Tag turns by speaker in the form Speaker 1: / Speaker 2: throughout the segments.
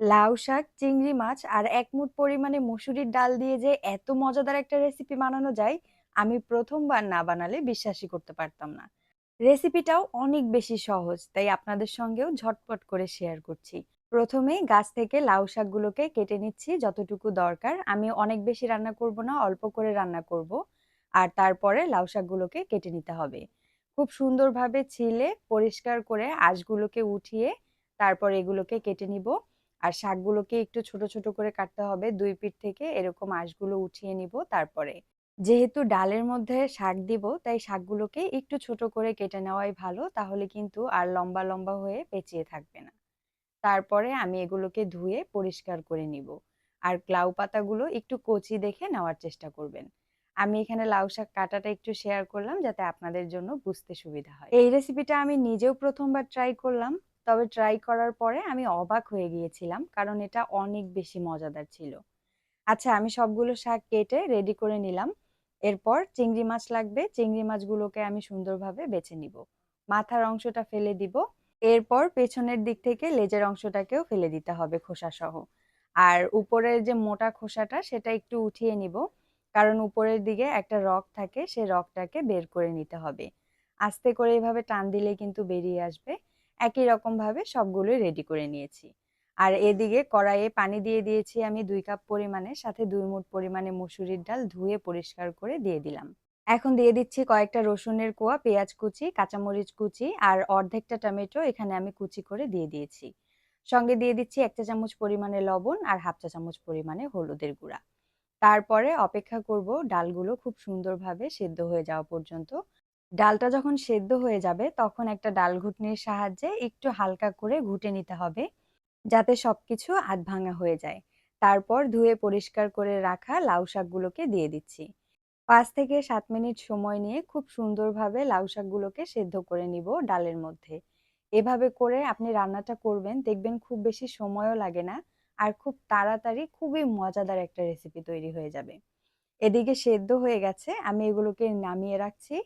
Speaker 1: লাউ শাক, চিংড়ি মাছ আর ১ মুঠ পরিমাণে মসুরির ডাল দিয়ে যে এত মজাদার একটা রেসিপি বানানো যায়, আমি প্রথমবার না বানালে বিশ্বাসই করতে পারতাম না। রেসিপিটাও অনেক বেশি সহজ, তাই আপনাদের সঙ্গেও ঝটপট করে শেয়ার করছি। প্রথমেই গাছ থেকে লাউ শাকগুলোকে কেটে নিচ্ছি যতটুকু দরকার। আমি অনেক বেশি রান্না করব না, অল্প করে রান্না করব। আর তারপরে লাউ শাকগুলোকে কেটে নিতে হবে। খুব সুন্দরভাবে ছিলে পরিষ্কার করে আঁশগুলোকে উঠিয়ে তারপর এগুলোকে কেটে নিব। আর শাকগুলোকে একটু ছোট, ছোট করে কাটতে হবে। দুই পিঠ থেকে এরকম আঁশগুলো উঠিয়ে নিব তারপরে। যেহেতু ডালের মধ্যে শাক দিব, তাই শাকগুলোকে একটু ছোট করে কেটে নেওয়াই ভালো। তাহলে কিন্তু আর লম্বা, লম্বা হয়ে পেঁচিয়ে থাকবে না। তারপরে আমি এগুলোকে ধুয়ে পরিষ্কার করে নিব। আর লাউ পাতাগুলো একটু কচি দেখে নেওয়ার চেষ্টা করবেন। আমি এখানে লাউ শাক কাটাটা একটু শেয়ার করলাম যাতে আপনাদের জন্য বুঝতে সুবিধা হয়। এই রেসিপিটা আমি নিজেও প্রথমবার ট্রাই করলাম। তবে ট্রাই করার পরে আমি অবাক হয়ে গিয়েছিলাম কারণ এটা অনেক বেশি মজাদার ছিল। আচ্ছা আমি সবগুলো শাক কেটে রেডি করে নিলাম। এরপর চিংড়ি মাছ লাগবে। চিংড়ি মাছগুলোকে আমি সুন্দরভাবে বেছে নিব। মাথার অংশটা ফেলে দিব। এরপর পেছনের দিক থেকে লেজের অংশটাকেও ফেলে দিতে হবে খোসাসহ। আর উপরের যে মোটা খোসাটা সেটা একটু উঠিয়ে নিব। কারণ উপরের দিকে একটা রক থাকে, সে রগটাকে বের করে নিতে হবে। আস্তে করে এভাবে টান দিলে কিন্তু বেরিয়ে আসবে। একই রকমভাবে সবগুলোই রেডি করে নিয়েছি। আর এদিকে কড়াইয়ে পানি দিয়ে দিয়েছি আমি দুই কাপ পরিমাণে, সাথে দুই মুঠ পরিমাণে মসুরির ডাল ধুয়ে পরিষ্কার করে দিয়ে দিলাম। এখন দিয়ে দিচ্ছি কয়েকটা রসুনের কোয়া, পেঁয়াজ কুচি, কাঁচামরিচ কুচি আর অর্ধেকটা টমেটো এখানে আমি কুচি করে দিয়ে দিয়েছি। সঙ্গে দিয়ে দিচ্ছি ১ চা চামচ পরিমাণে লবণ আর হাফ চা চামচ পরিমাণে হলুদের গুঁড়া। তারপরে অপেক্ষা করব ডালগুলো খুব সুন্দরভাবে সেদ্ধ হয়ে যাওয়া পর্যন্ত। ডালটা যখন সেদ্ধ হয়ে যাবে, তখন একটা ডাল ঘুটনির সাহায্যে একটু হালকা করে ঘুটে নিতে হবে, যাতে সবকিছু আধ ভাঙা হয়ে যায়। তারপর ধুয়ে পরিষ্কার করে রাখা লাউ শাকগুলোকে দিয়ে দিচ্ছি। পাঁচ থেকে সাত মিনিট সময় নিয়ে খুব সুন্দরভাবে লাউ শাকগুলোকে সেদ্ধ করে নিব ডালের মধ্যে। এভাবে করে আপনি রান্নাটা করবেন, দেখবেন খুব বেশি সময়ও লাগে না আর খুব তাড়াতাড়ি খুবই মজাদার একটা রেসিপি তৈরি হয়ে যাবে। এদিকে সেদ্ধ হয়ে গেছে, আমি এগুলোকে নামিয়ে রাখছি।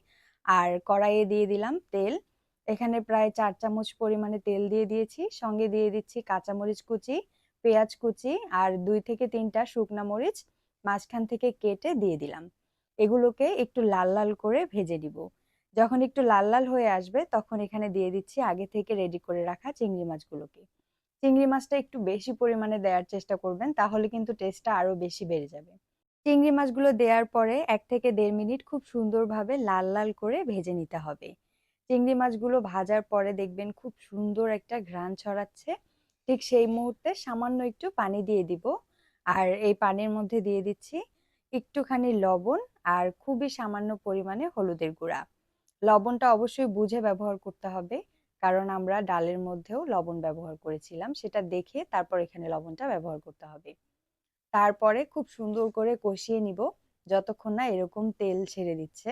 Speaker 1: আর কড়াইয়ে দিয়ে দিলাম তেল। এখানে প্রায় চার চামচ পরিমাণে তেল দিয়ে দিয়েছি। সঙ্গে দিয়ে দিচ্ছি কাঁচামরিচ কুচি, পেঁয়াজ কুচি আর দুই থেকে তিনটা শুকনা মরিচ মাঝখান থেকে কেটে দিয়ে দিলাম। এগুলোকে একটু লাল লাল করে ভেজে দিব যখন একটু লাল লাল হয়ে আসবে তখন এখানে দিয়ে দিচ্ছি আগে থেকে রেডি করে রাখা চিংড়ি মাছগুলোকে। চিংড়ি মাছটা একটু বেশি পরিমাণে দেওয়ার চেষ্টা করবেন, তাহলে কিন্তু টেস্টটা আরও বেশি বেড়ে যাবে। চিংড়ি মাছগুলো দেওয়ার পরে এক থেকে দেড় মিনিট খুব সুন্দরভাবে লাল লাল করে ভেজে নিতে হবে। চিংড়ি মাছগুলো ভাজার পরে দেখবেন খুব সুন্দর একটা ঘ্রাণ ছড়াচ্ছে। ঠিক সেই মুহূর্তে সামান্য একটু পানি দিয়ে দিব। আর এই পানির মধ্যে দিয়ে দিচ্ছি একটুখানি লবণ আর খুবই সামান্য পরিমাণে হলুদের গুঁড়া। লবণটা অবশ্যই বুঝে ব্যবহার করতে হবে, কারণ আমরা ডালের মধ্যেও লবণ ব্যবহার করেছিলাম। সেটা দেখে তারপর এখানে লবণটা ব্যবহার করতে হবে। তারপরে খুব সুন্দর করে কষিয়ে নিব, যতক্ষণ না এরকম তেল ছেড়ে দিচ্ছে।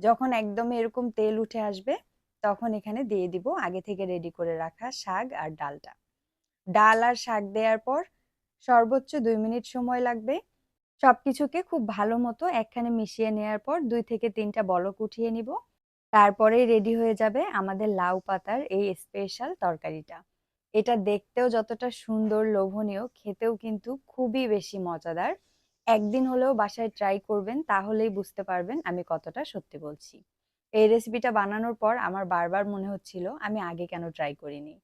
Speaker 1: যখন একদম এরকম তেল উঠে আসবে, তখন এখানে দিয়ে দিব আগে থেকে রেডি করে রাখা শাক আর ডালটা। ডাল আর শাক দেওয়ার পর সর্বোচ্চ দুই মিনিট সময় লাগবে। সব কিছুকে খুব ভালো মতো একখানে মিশিয়ে নেওয়ার পর দুই থেকে তিনটা বলক উঠিয়ে নিব। তারপরেই রেডি হয়ে যাবে আমাদের লাউ পাতার এই স্পেশাল তরকারিটা। এটা দেখতেও যতটা সুন্দর, লোভনীয়, খেতেও কিন্তু খুবই বেশি মজাদার। একদিন হলেও বাসায় ট্রাই করবেন, তাহলেই বুঝতে পারবেন আমি কতটা সত্যি বলছি। এই রেসিপিটা বানানোর পর আমার বারবার মনে হচ্ছিল আমি আগে কেন ট্রাই করিনি।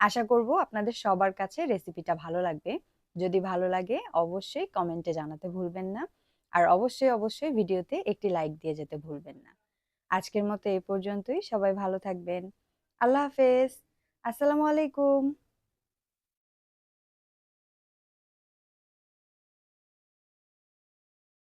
Speaker 1: আশা করব আপনাদের সবার কাছে রেসিপিটা ভালো লাগবে। যদি ভালো লাগে অবশ্যই কমেন্টে জানাতে ভুলবেন না। আর অবশ্যই অবশ্যই ভিডিওতে একটি লাইক দিয়ে যেতে ভুলবেন না। আজকের মতো এই পর্যন্তই। সবাই ভালো থাকবেন। আল্লাহ হাফেজ। আসসালামু আলাইকুম।